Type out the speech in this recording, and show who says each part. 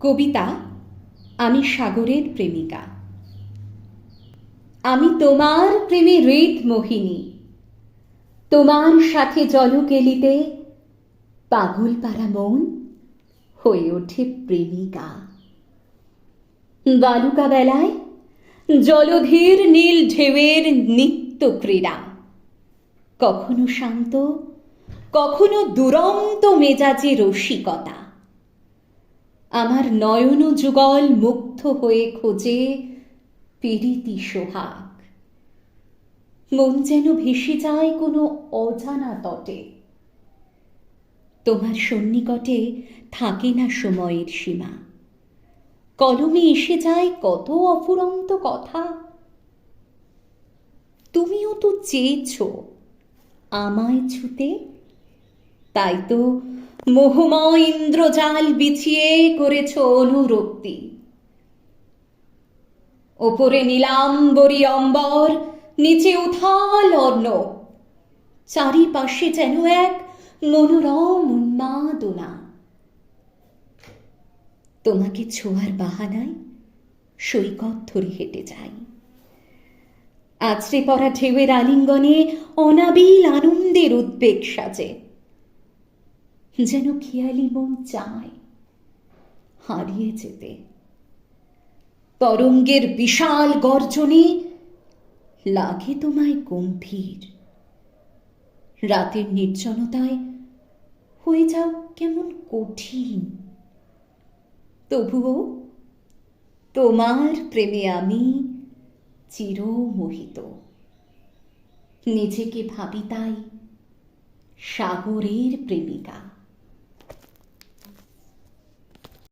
Speaker 1: কবিতা, আমি সাগরের প্রেমিকা। আমি তোমার প্রেমে হৃদ মোহিনী। তোমার সাথে জলকেলিতে পাগল পারা মন হয়ে ওঠে প্রেমিকা। বালুকা বেলায় জলধীর নীল ঢেউয়ের নিত্য ক্রীড়া। কখনো শান্ত, কখনো দুরন্ত মেজাজে রসিকতা। আমার নয়ন যুগল মুগ্ধ হয়ে খোঁজে পীড়িতি সোহাগ। মন যেন ভেসে যায় কোনো অজানা তটে। তোমার সন্নিকটে থাকে না সময়ের সীমা। কলমে এসে যায় কত অফুরন্ত কথা। তুমিও তো চেয়েছ আমায় ছুতে, তাই তো মোহময় ইন্দ্রজাল বিছিয়ে করেছ অনুরক্তি। ওপরে নীলাম্বরী অম্বর, নিচে উথাল অর্ণ। চারিপাশে যেন এক মনোরম উন্মাদনা। তোমাকে ছোঁয়ার বাহানায় সৈকত ধরে হেঁটে যাই। আছড়ে পড়া ঢেউয়ের আলিঙ্গনে অনাবিল আনন্দের উদ্বেগ সাজে। যেন খেয়ালি মন চায়। হারিয়ে যেতে। তরঙ্গের বিশাল গর্জনে লাগে তোমায় গম্ভীর। রাতের নির্জনতায় হয়ে যাও কেমন কঠিন। তবুও তোমার প্রেমে আমি চিরমোহিত। নিজেকে ভাবি তাই সাগরের প্রেমিকা।